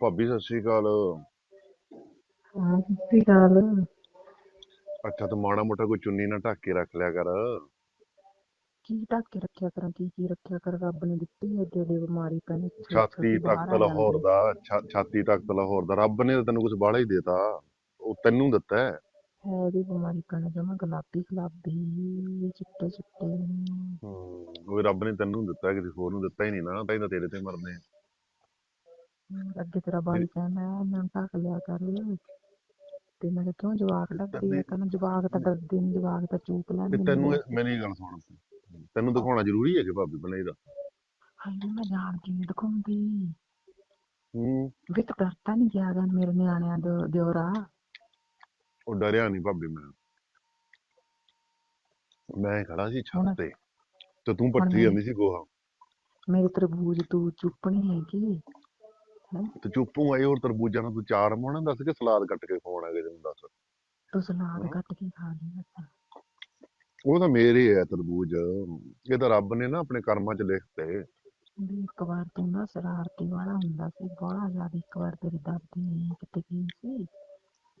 ਭਾਬੀ ਸਤਿ ਸ਼੍ਰੀ ਅਕਾਲ। ਹਾਂ ਸਤਿ ਸ਼੍ਰੀ ਅਕਾਲ। ਅੱਛਾ ਤੂੰ ਮਾੜਾ ਮੋਟਾ ਕੋਈ ਚੁੰਨੀ ਨਾ ਢੱਕ ਕੇ ਰੱਖ ਲਿਆ ਕਰ। ਕੀ ਢੱਕ ਕੇ ਰੱਖਿਆ ਕਰਾਂ ਕੀ ਕੀ ਰੱਖਿਆ ਕਰ? ਰੱਬ ਨੇ ਦਿੱਤੀ ਹੈ ਜਿਹੜੀ ਬਿਮਾਰੀ ਪੈਣੀ ਛਾਤੀ ਤੱਕ ਲਾਹੌਰ ਦਾ ਛਾ- ਛਾਤੀ ਤੱਕ ਲਾਹੌਰ ਦਾ। ਰੱਬ ਨੇ ਤਾਂ ਤੈਨੂੰ ਕੁਝ ਬਾਹਲਾ ਹੀ ਦੇਤਾ। ਉਹ ਤੈਨੂੰ ਦਿੱਤਾ ਹੈ। ਹੈ ਦੀ ਬਿਮਾਰੀ ਪੈਣੀ ਜਮਾ ਗੁਲਾਬੀ ਗੁਲਾਬੀ ਚਿੱਟੇ ਚਿੱਟੇ। ਹਮ, ਉਹ ਰੱਬ ਨੇ ਤੈਨੂੰ ਦਿੱਤਾ ਕਿਸੇ ਹੋਰ ਨੂੰ ਦਿੱਤਾ ਹੀ ਨਹੀਂ ਨਾ ਤਾਂ ਹੀ ਤਾਂ ਤੇਰੇ ਤੇ ਮਰਨੇ ਆ। ਅੱਗੇ ਤੇਰਾ ਬਾਈ ਕਹਿੰਦਾ ਮੈਂ ਢੱਕ ਲਿਆ ਕਰ ਤੇ ਮੈਂ ਕਿਹਾ ਕਿਉਂ ਜਵਾਕ ਡਰਦੇ ਆ ਕਹਿੰਦਾ ਜਵਾਕ ਤਾਂ ਡਰਦੇ ਨਹੀਂ ਜਵਾਕ ਤਾਂ ਚੂਕ ਲੈਂਦੇ ਤੇ ਨੇ ਤੈਨੂੰ ਇਹ- ਮੇਰੀ ਗੱਲ ਸੁਣ ਤੈਨੂੰ ਦਿਖਾਉਣਾ ਜ਼ਰੂਰੀ ਹੈ ਕਿ ਭਾਬੀ ਬਣਾਈ ਦਾ। ਹਾਏ ਮੈਂ ਜਾਣਦੀ ਨਹੀਂ ਦਿਖਾਉਂਦੀ। ਹੂੰ। ਵੀ ਤਾਂ ਡਰਤਾ ਨਹੀਂ ਗਿਆ ਗਾ ਮੇਰੇ ਨਿਆਣਿਆਂ ਦੇ ਦਿਓਰਾ। ਉਹ ਡਰਿਆ ਨਹੀਂ ਭਾਬੀ ਮੈਂ। ਮੈਂ ਖੜਾ ਸੀ ਹੁਣ- ਛੱਤ ਤੇ ਤੇ ਤੂੰ ਪੱਟੀ ਮੈਂ- ਜਾਂਦੀ ਸੀ ਗੋਹਾ। ਮੇਰੇ ਤਰਬੂਜ ਤੂੰ ਚੁੱਪਣੀ ਹੈਗੀ। ਤੇ ਚੁੱਪੂ ਆਈ ਹੋਰ ਤਰਬੂਜਾਂ ਨੂੰ ਤੂੰ ਚਾਰ ਮੋਣਾ ਦੱਸ ਕੇ ਸਲਾਦ ਕੱਟ ਕੇ ਖਵਾਉਣਾ ਕਿਸੇ ਨੂੰ ਦੱਸ। ਤੂੰ ਸਲਾਦ ਕੱਟ ਕੇ ਖਾ ਲਈ ਉਹ ਤਾਂ ਮੇਰੇ ਹੈ ਤਰਬੂਜ। ਇਹ ਤਾਂ ਰੱਬ ਨੇ ਨਾ ਆਪਣੇ ਕਰਮਾਂ 'ਚ ਲਿਖਤੇ ਵੀ ਇੱਕ ਵਾਰ ਤੂੰ ਨਾ ਸ਼ਰਾਰਤੀ ਵਾਲਾ ਹੁੰਦਾ ਸੀ ਬੜਾ ਜ਼ਿਆਦਾ ਇੱਕ ਵਾਰ ਤੇਰੀ ਦਾਦੀ ਨੇ ਕਿਤੇ ਗਈ ਸੀ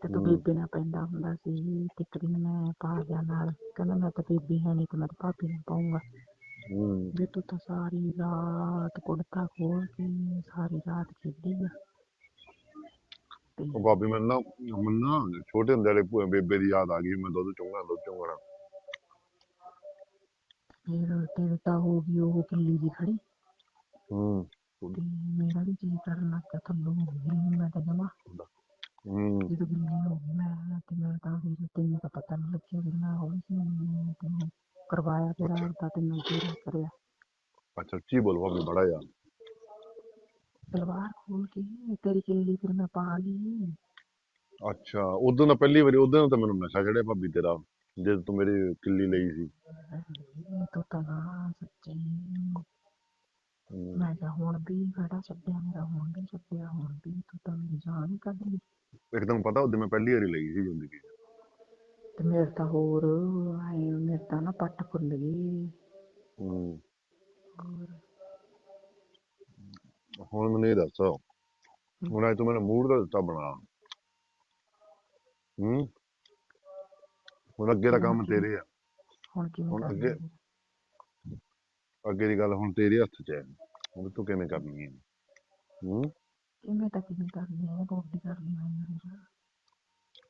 ਤੇ ਤੂੰ। ਬੇਬੇ ਨਾਲ ਪੈਂਦਾ ਹੁੰਦਾ ਸੀ ਤੇ ਇੱਕ ਦਿਨ ਮੈਂ ਪਾ ਗਿਆ ਨਾਲ ਕਹਿੰਦਾ ਮੈਂ ਤਾਂ ਬੇਬੀ ਹੈ ਨਹੀਂ ਤੇ ਮੈਂ ਤਾਂ ਭਾਬੀ ਨਾਲ ਪਾਉਂਗਾ ਹੂੰ ਵੀ ਤੂੰ ਤਾਂ ਸਾਰੀ ਰਾਤ ਕੁੜਤਾ ਖੋਲ ਕੇ ਸਾਰੀ ਰਾਤ ਖੇਡੀ ਆ ਤੇ ਉਹ ਭਾਬੀ ਮੈਨੂੰ ਨਾ ਮੈਨੂੰ ਨਾ ਛੋਟੇ ਹੁੰਦੇ ਵਾਲੇ ਭੂਆ ਬੇਬੇ ਦੀ ਯਾਦ ਆ ਗਈ ਮੈਂ ਦੁੱਧ ਚੁੰਗਾ ਦੁੱਧ ਚੁੰਗਣਾ ਫਿਰ ਤੇਰੇ ਤਾਂ ਹੋ ਗਈ ਉਹ ਕਿੱਲੀ ਜੀ ਖੜੀ ਹੂੰ ਤੇ ਮੇਰਾ ਵੀ ਜੀ ਕਰਨ ਲੱਗ ਗਿਆ ਥੱਲੋਂ ਹੋ ਗਈ ਮੈਂ ਤਾਂ ਜਮਾ ਹੂੰ ਜਦੋਂ ਗਿੱਲੀ ਹੋ ਗਈ ਮੈਂ ਤੇ ਮੈਂ ਤਾਂ ਫਿਰ ਤੈਨੂੰ ਤਾਂ ਪਤਾ ਨਹੀਂ ਲੱਗਿਆ ਵੀ ਮੈਂ ਹੌਲੀ ਸੀ ਮੈਂ ਕਰਵਾਇਆ ਫਿਰ ਆਪਦਾ ਤੇ ਮੈਂ ਪੂਰਾ ਕਰਿਆ। ਅੱਛਾ ਉੱਚੀ ਬੋਲ ਭਾਬੀ ਬੜਾ ਯਾਰ ਸਲਵਾਰ ਖੋਲ ਕੇ ਤੇਰੀ ਕਿੱਲੀ ਫਿਰ ਮੈਂ ਪਾ ਲਈ। ਅੱਛਾ ਉਦੋਂ ਦਾ ਪਹਿਲੀ ਵਾਰੀ ਉਦੋਂ ਤਾਂ ਮੈਨੂੰ ਨਸ਼ਾ ਚੜਿਆ ਭਾਬੀ ਤੇਰਾ ਜਦ ਤੂੰ ਮੇਰੀ ਕਿੱਲੀ ਲਈ ਸੀ। ਤੂੰ ਸੱਚੀ। ਮੈਂ ਕਿਹਾ ਹੁਣ ਵੀ ਖੜਾ ਛੱਡਿਆ ਮੇਰਾ ਹੁਣ ਵੀ ਛੱਡਿਆ ਹੁਣ ਵੀ ਤੂੰ ਤਾਂ ਮੇਰੀ ਜਾਨ ਹੀ ਕੱਢ ਲਈ। ਇੱਕਦਮ ਪਤਾ ਉਦੋਂ ਮੈਂ ਪਹਿਲੀ ਵਾਰੀ ਲਈ ਸੀ ਜ਼ਿੰਦਗੀ। 'ਚ ਤੇ ਮੇਰੇ ਤਾਂ ਹੋਰ ਆਏ ਮੇਰੇ ਤਾਂ ਨਾ ਪੱਟ ਫੁੱਲ ਗਈ ਹੂੰ। ਹੁਣ ਮੈਨੂੰ ਇਹ ਦੱਸ ਹੁਣ ਅੱਜ ਤੂੰ ਮੈਨੂੰ ਮੂਡ ਦਾ ਦਿੱਤਾ ਬਣਾ। ਹੂੰ? ਹੁਣ ਅੱਗੇ ਦਾ ਕੰਮ ਤੇਰੇ ਆ। ਹੁਣ ਕਿਵੇਂ ਹੁਣ ਅੱਗੇ-? ਅੱਗੇ ਦੀ ਗੱਲ ਹੁਣ ਤੇਰੇ ਹੱਥ 'ਚ ਹੈ। ਹੁਣ ਤੂੰ ਕਿਵੇਂ ਕਰਨੀ ਹੈ? ਹੂੰ? ਕਿਵੇਂ ਤਾਂ ਕਿਵੇਂ ਕਰਨੀ ਹੈ? ਬੋਡੀ ਕਰਨੀ ਹੈ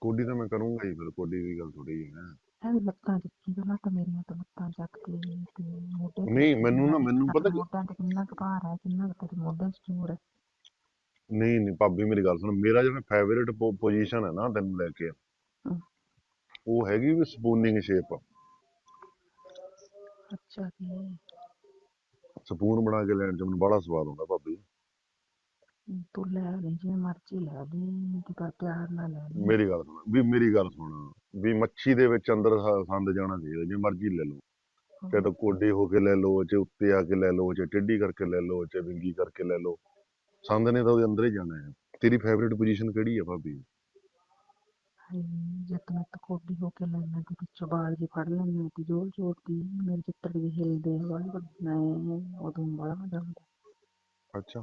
ਕੋਡੀ ਤਾਂ ਮੈਂ ਕਰੂੰਗਾ ਹੀ ਫਿਰ ਕੋਡੀ ਦੀ ਗੱਲ ਥੋੜੀ ਹੈ ਹੈ। ਵੀ ਲੱਤਾਂ ਚੱਕੀ ਪਹਿਲਾਂ ਤਾਂ ਮੇਰੀਆਂ ਤਾਂ ਲੱਤਾਂ ਚੱਕ ਕੇ ਤੇ ਮੋਢੇ ਤੇ ਨਹੀਂ ਮੈਨੂੰ ਨਾ ਮੈਨੂੰ ਪਤਾ ਕੀ- ਮੋਢਿਆਂ ਤੇ ਕਿੰਨਾ ਕੁ ਭਾਰ ਹੈ ਕਿੰਨਾ ਕੁ ਤੇਰੇ ਮੋਢਿਆਂ 'ਚ ਜ਼ੋਰ ਹੈ? ਨਹੀਂ ਨਹੀਂ ਭਾਬੀ ਮੇਰੀ ਗੱਲ ਸੁਣ ਮੇਰਾ ਜਿਹੜਾ ਫੇਵਰੇਟ ਪੋਜੀਸ਼ਨ ਹੈ ਨਾ ਤੈਨੂੰ ਲੈ ਕੇ ਹਮ। ਉਹ ਹੈਗੀ ਵੀ ਸਪੂਨਿੰਗ ਸ਼ੇਪ ਅੱਛਾ ਜੀ। ਸਪੂਨ ਬਣਾ ਕੇ ਲੈਣ ਚ ਮੈਨੂੰ ਬੜਾ ਸਵਾਦ ਆਉਂਦਾ ਭਾਬੀ। ਤੂੰ ਲੈ ਲਈ ਜਿਵੇਂ ਮਰਜ਼ੀ ਲੈ ਲਈ ਤੇ ਪਰ ਪਿਆਰ ਨਾਲ ਲੈ ਲਈ। ਮੇਰੀ ਗੱਲ ਸੁਣ ਵੀ ਮੇਰੀ ਗੱਲ ਸੁਣ ਵੀ ਮੱਛੀ ਦੇ ਵਿੱਚ ਅੰਦਰ ਸ- ਸੰਦ ਜਾਣਾ ਚਾਹੀਦਾ ਜੇ ਮਰਜ਼ੀ ਲੈ ਲਓ। ਚਾਹੇ ਤਾਂ ਕੋਡੀ ਹੋ ਕੇ ਲੈ ਲਓ ਚਾਹੇ ਉੱਤੇ ਆ ਕੇ ਲੈ ਲਓ ਚਾਹੇ ਟੇਢੀ ਕਰਕੇ ਲੈ ਲਓ ਚਾਹੇ ਵਿੰਗੀ ਕਰਕੇ ਲੈ ਲਓ। ਸੰਦ ਨੇ ਤਾਂ ਉਹਦੇ ਅੰਦਰ ਹੀ ਜਾਣਾ ਹੈ। ਤੇਰੀ ਫੇਵਰੇਟ ਪੋਜੀਸ਼ਨ ਕਿਹੜੀ ਹੈ ਭਾਬੀ? ਹਾਏ ਜੇ ਤੂੰ ਤਾਂ ਕੋਡੀ ਹੋ ਕੇ ਲੈਣਾ ਤੇ ਪਿੱਛੋਂ ਬਾਲ ਜੀ ਫੜ ਲੈਣਾ ਤੇ ਜੋਰ ਜੋਰ ਦੀ ਮੇਰੇ ਚਿੱਤਰ ਵੀ ਹਿਲਦੇ ਹਵਾ ਵੱਜਣਾ ਹੈ ਉਦੋਂ ਬੜਾ ਮਜ਼ਾ ਆਉਂਦਾ ਅੱਛਾ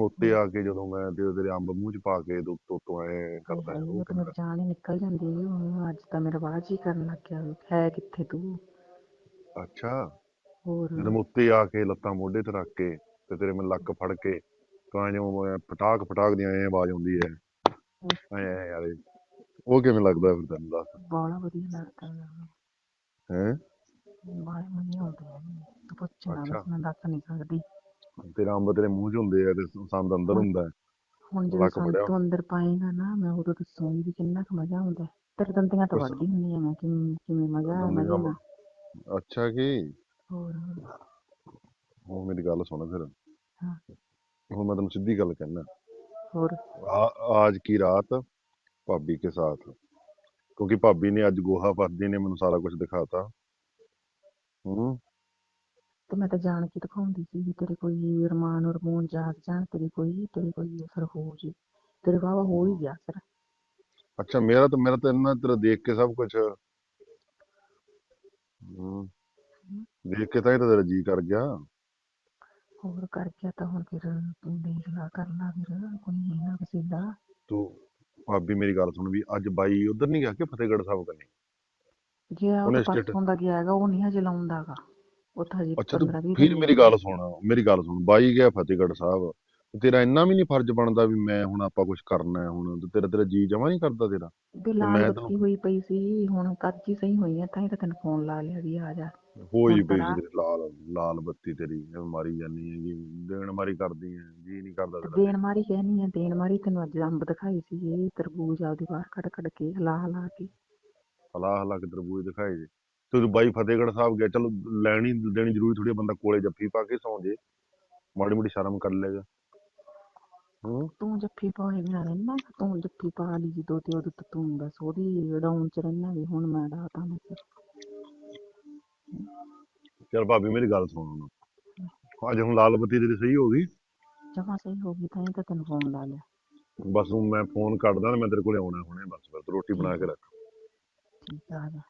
ਉੱਤੇ ਆ ਕੇ ਜਦੋਂ ਮੈਂ ਤੇ ਤੇਰੇ ਅੰਬ ਮੂੰਹ ਚ ਪਾ ਕੇ ਤੋਂ ਤੋਂ ਤੋਂ ਐ ਕਰਦਾ ਹੈ, ਹਾਏ, ਉਹ ਉਹ ਤਾਂ ਮੇਰੀ ਜਾਨ ਹੀ ਨਿਕਲ ਜਾਂਦੀ ਹੈ ਹੁਣ ਅੱਜ ਤਾਂ ਮੇਰਾ ਬਾਜ ਹੀ ਕਰਨ ਲੱਗ ਗਿਆ ਹੈ ਕਿੱਥੇ ਤੂੰ? ਅੱਛਾ ਹੋਰ? ਉੱਤੇ ਆ ਕੇ ਲੱਤਾਂ ਮੋਢੇ ਤੇ ਰੱਖ ਕੇ ਤੇ ਤੇਰੇ ਮੈਂ ਲੱਕ ਫੜ ਕੇ ਤਾਂ ਜੋ ਐਂ ਫਟਾਕ ਫਟਾਕ ਦੀ ਐ ਆਵਾਜ਼ ਆਉਂਦੀ ਹੈ। ਐ ਯਾਰ ਉਹ ਕਿਵੇਂ ਲੱਗਦਾ ਫਿਰ ਤੈਨੂੰ ਦੱਸ? ਬੜਾ ਵਧੀਆ ਲੱਗਦਾ ਹੈ ਹੈ? ਬੜਾ ਵਧੀਆ ਹੁੰਦਾ ਹੈ ਤੂੰ ਪੁੱਛਣਾ ਅੱਛਾ। ਬਸ ਮੈਂ ਦੱਸ ਨਹੀਂ ਸਕਦੀ। ਤੇਰਾ ਅੰਬ ਤੇਰੇ ਮੂੰਹ ਚ ਹੁੰਦੇ ਆ ਤੇ ਸੰਦ ਅੰਦਰ ਹੁੰਦਾ ਹੈ। ਹੁਣ ਜਦੋਂ ਲੱਕ ਸੰਤ ਫੜਿਆ। ਤੋਂ ਅੰਦਰ ਪਾਏਗਾ ਨਾ ਮੈਂ ਉਦੋਂ ਦੱਸੂਗੀ ਵੀ ਕਿੰਨਾ ਕੁ ਮਜ਼ਾ ਆਉਂਦਾ ਹੈ। ਤੇਰੇ ਦੰਦੀਆਂ ਤਾਂ ਬਸ। ਵੱਡੀ ਹੁੰਦੀ ਆ ਮੈਂ ਕਿਵੇਂ ਕਿਵੇਂ ਮਜ਼ਾ ਆ ਦੰਦੀਆਂ ਮਜ਼ੇ ਨਾਲ ਅੱਛਾ ਕੀ ਹੋਰ ਹੁਣ ਮੇਰੀ ਗੱਲ ਸੁਣ ਫਿਰ ਹਾਂ। ਹੁਣ ਮੈਂ ਤੈਨੂੰ ਸਿੱਧੀ ਗੱਲ ਕਹਿਣਾ ਹੋਰ आज की रात भाभी के साथ क्योंकि भाभी ने आज गोहा भाभी ने ਮੈਨੂੰ ਸਾਰਾ ਕੁਝ ਦਿਖਾਤਾ ਹੂੰ ਤੇ ਮੈਂ ਤਾਂ ਜਾਣ ਕੇ ਦਿਖਾਉਂਦੀ ਸੀ ਵੀ ਤੇਰੇ ਕੋਈ ਰਮਾਨ ਰਮੂਨ ਜਾਗ ਜਾਣ ਤੇਰੇ ਕੋਈ ਤੇਰੇ ਕੋਈ ਅਸਰ ਹੋ ਜੇ। ਤੇਰੇ ਵਾਵਾ ਹੋ ਹੀ ਗਿਆ ਅਸਰ। ਅੱਛਾ ਮੇਰਾ ਤਾਂ ਮੇਰਾ ਤਾਂ ਇੰਨਾ ਤੇਰਾ ਦੇਖ ਕੇ ਸਭ ਕੁਝ ਹੂੰ ਦੇਖ ਕੇ ਤਾਂ ਇਹ ਤਾਂ ਤੇਰਾ ਜੀ ਕਰ ਗਿਆ। ਹੋਰ ਕਰਕੇ ਤਾਂ ਹੁਣ ਫਿਰ ਤੂੰ ਦੇਖ ਲਾ ਕਰ ਲਾ ਫਿਰ ਕੋਈ ਹੀਲਾ ਵਸੀਲਾ। ਤੂੰ ਭਾਬੀ ਮੇਰੀ ਗੱਲ ਸੁਣ ਵੀ ਅੱਜ ਬਾਈ ਉਧਰ ਨਹੀਂ ਗਿਆ ਕਿ ਫਤਿਹਗੜ੍ਹ ਸਾਹਿਬ ਕੰਨੀ ਗਿਆ ਉਹ ਉਹਨੇ ਸਟੇਟ- ਦਾ ਗਿਆ ਹੈਗਾ ਉਹ ਨਹੀਂ ਹਜੇ ਲਾਉਂਦਾਗਾ ਅੱਛਾ ਤੂੰ 15 20 ਫਿਰ ਮੇਰੀ ਗੱਲ ਸੁਣ ਮੇਰੀ ਗੱਲ ਸੁਣ ਬਾਈ ਗਿਆ ਫਤਿਹਗੜ੍ਹ ਸਾਹਿਬ ਤੇ ਤੇਰਾ ਇੰਨਾ ਵੀ ਨਹੀਂ ਫਰਜ਼ ਬਣਦਾ ਵੀ ਮੈਂ ਹੁਣ ਆਪਾਂ ਕੁਝ ਕਰਨਾ ਹੈ ਹੁਣ ਤੇ ਤੇਰਾ ਤੇਰਾ ਜੀ ਜਮਾ ਨਹੀਂ ਕਰਦਾ ਤੇਰਾ। ਮੈਂ ਬੱਤੀ ਹੋਈ ਪਈ ਸੀ ਹੁਣ ਕੱਜ ਹੀ ਸਹੀ ਹੋਈ ਆ ਤਾਂ ਹੀ ਤਾਂ ਤੈਨੂੰ ਫੋਨ ਲਾ ਲਿਆ ਵੀ ਆ ਜਾ। ਹੋਈ ਹੁਣ ਪਈ ਸੀ ਤੇਰੀ ਲਾਲ ਲਾਲ ਬੱਤੀ ਤੇਰੀ ਐਵੇਂ ਮਾਰੀ ਜਾਨੀ ਹੈਗੀ ਦੇਣ ਮਾਰੀ ਕਰਦੀ ਹੈ ਜੀ ਨਹੀਂ ਕਰਦਾ ਤੇਰਾ। ਦੇਣ ਮਾਰੀ ਕਹਿਨੀ ਆ ਦੇਣ ਮਾਰੀ ਤੈਨੂੰ ਅੱਜ ਅੰਬ ਦਿਖਾਈ ਸੀ ਇਹ ਤਰਬੂਜ ਆਪਦੇ ਬਾਹਰ ਕੱਢ ਕੱਢ ਕੇ ਹਲਾ ਹਲਾ ਕੇ। ਹਲਾ ਹਲਾ ਕੇ ਤਰਬੂਜ ਦਿਖਾਏ ਜੇ। ਤੇ ਬਾਈ ਫਤਿਹਗੜ੍ਹ ਸਾਹਿਬ ਗਿਆ ਚਲੋ ਲੈਣੀ ਦੇਣੀ ਜ਼ਰੂਰੀ ਥੋੜੀ ਬੰਦਾ ਕੋਲੇ ਜੱਫੀ ਪਾ ਕੇ ਸੌਂ ਜੇ ਮਾੜੀ ਮੋਟੀ ਸ਼ਰਮ ਕਰ ਲੇਗਾ ਹੂੰ। ਤੂੰ ਜੱਫੀ ਪਾਏ ਬਿਨਾ ਰਹਿਣਾ ਤੂੰ ਜੱਫੀ ਪਾ ਲਈ ਜਦੋਂ ਤੇ ਉਦੋਂ ਤਾਂ ਬਸ ਉਹਦੀ ਡਾਊਨ ਚ ਰਹਿਣਾ ਵੀ ਹੁਣ ਮੈਂ ਡਾਤਾ ਮੈਂ ਚਲ ਭਾਬੀ ਮੇਰੀ ਗੱਲ ਸੁਣ ਹੁਣ। ਅੱਜ ਹੁਣ ਲਾਲ ਬੱਤੀ ਤੇਰੀ ਸਹੀ ਹੋ ਗਈ? ਜਮਾ ਸਹੀ ਹੋ ਗਈ ਤਾਂ ਤੈਨੂੰ ਫੋਨ ਲਾ ਲਿਆ। ਬਸ ਹੁਣ ਮੈਂ ਫੋਨ ਕੱਟਦਾ ਤੇ ਮੈਂ ਤੇਰੇ ਕੋਲੇ ਆਉਣਾ ਹੁਣੇ ਬਸ ਫਿਰ ਰੋਟੀ ਬਣਾ ਕੇ ਰੱਖ। ਠੀਕ ਆ ਆ ਜਾ।